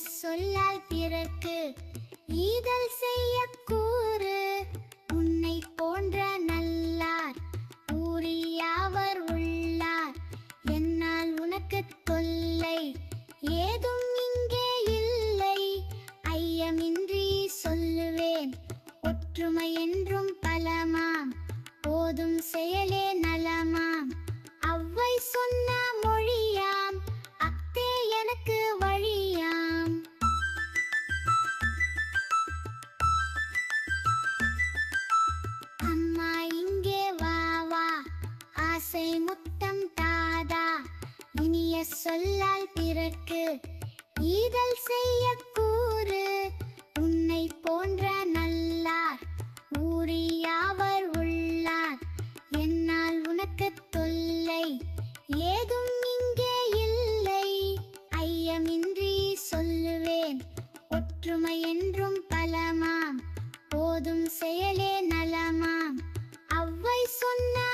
சொல்லால் பிறர்க்கு ஈதல் செய்ய கூறு. உன்னை போன்ற நல்லார் ஊரியாவர் உள்ளார். என்னால் உனக்கு தொல்லை ஏதும் இங்கே இல்லை. ஐயமின்றி சொல்லுவேன் ஒற்றுமை என்றும் பலமாம். போதும் செயலே நலமாம். அவ்வை சொன்ன ஆசை முத்தம் தாதா. இனிய சொல்லால் பிறக்கு ஈதல் செய்ய கூறு. உன்னை போன்ற நல்லார் ஊரியாவர் உள்ளார். என்னால் உனக்கு தொல்லை ஏதும் இங்கே இல்லை. ஐயமின்றி சொல்லுவேன் ஒற்றுமை என்றும் பலமாம். போதும் செயலே நலமாம். அவ்வை சொன்ன